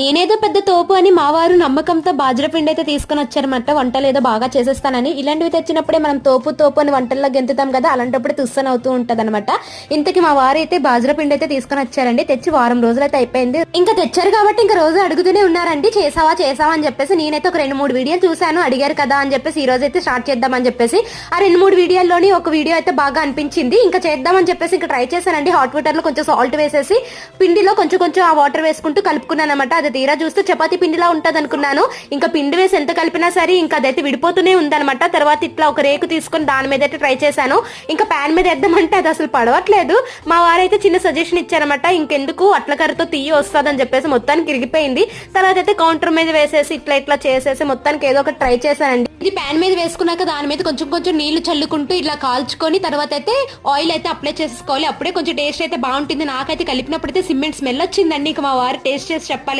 నేనేదో పెద్ద తోపు అని మా వారు నమ్మకంతో బాజ్ర పిండి అయితే తీసుకొని వచ్చారన్నమాట. వంటలు ఏదో బాగా చేసేస్తానని. ఇలాంటివి తెచ్చినప్పుడే మనం తోపు తోపు అని వంటల్లో గెంతుతాం కదా అలాంటప్పుడు తుస్సన్ అవుతూ ఉంటుంది అనమాట ఇంతకి మా వారు అయితే బాజ్ర పిండి అయితే తీసుకొని వచ్చారండి. తెచ్చి వారం రోజులు అయితే అయిపోయింది. ఇంకా తెచ్చారు కాబట్టి ఇంకా రోజు అడుగుతూనే ఉన్నారండి. చేసావా చేసావా అని చెప్పేసి నేనైతే ఒక రెండు మూడు వీడియోలు చూశాను. అడిగారు కదా అని చెప్పేసి ఈ రోజు అయితే స్టార్ట్ చేద్దామని చెప్పేసి. ఆ రెండు మూడు వీడియోల్లోని ఒక వీడియో అయితే బాగా అనిపించింది. ఇంకా చేద్దామని చెప్పేసి ఇంకా ట్రై చేశానండి. హాట్ వాటర్లో కొంచెం సాల్ట్ వేసేసి పిండిలో కొంచెం కొంచెం ఆ వాటర్ వేసుకుంటూ కలుపుకున్నాను అనమాట అది తీరా చూస్తే చపాతీ పిండిలా ఉంటుంది అనుకున్నాను ఇంకా పిండి వేసి ఎంత కలిపినా సరే ఇంకా అదైతే విడిపోతూనే ఉందనమాట తర్వాత ఇట్లా ఒక రేకు తీసుకొని దాని మీద అయితే ట్రై చేశాను. ఇంకా ప్యాన్ మీద వేద్దామంటే అది అసలు పడవట్లేదు. మా వారైతే చిన్న సజెషన్ ఇచ్చారనమాట ఇంకెందుకు అట్ల కర్రతో తీయ వస్తుందని చెప్పేసి మొత్తానికి ఇరిగిపోయింది. తర్వాత అయితే కౌంటర్ మీద వేసేసి ఇట్లా ఇట్లా చేసేసి మొత్తానికి ఏదో ఒకటి ట్రై చేశానండి. ఇది ప్యాన్ మీద వేసుకున్నాక దాని మీద కొంచెం కొంచెం నీళ్ళు చల్లుకుంటూ ఇలా కాల్చుకొని తర్వాత అయితే ఆయిల్ అయితే అప్లై చేసుకోవాలి. అప్పుడే కొంచెం టేస్ట్ అయితే బాగుంటుంది. నాకైతే కలిపినప్పుడు అయితే సిమెంట్ స్మెల్ వచ్చిందండి. ఇంకా మా వారు టేస్ట్ చేసి చెప్పాలి.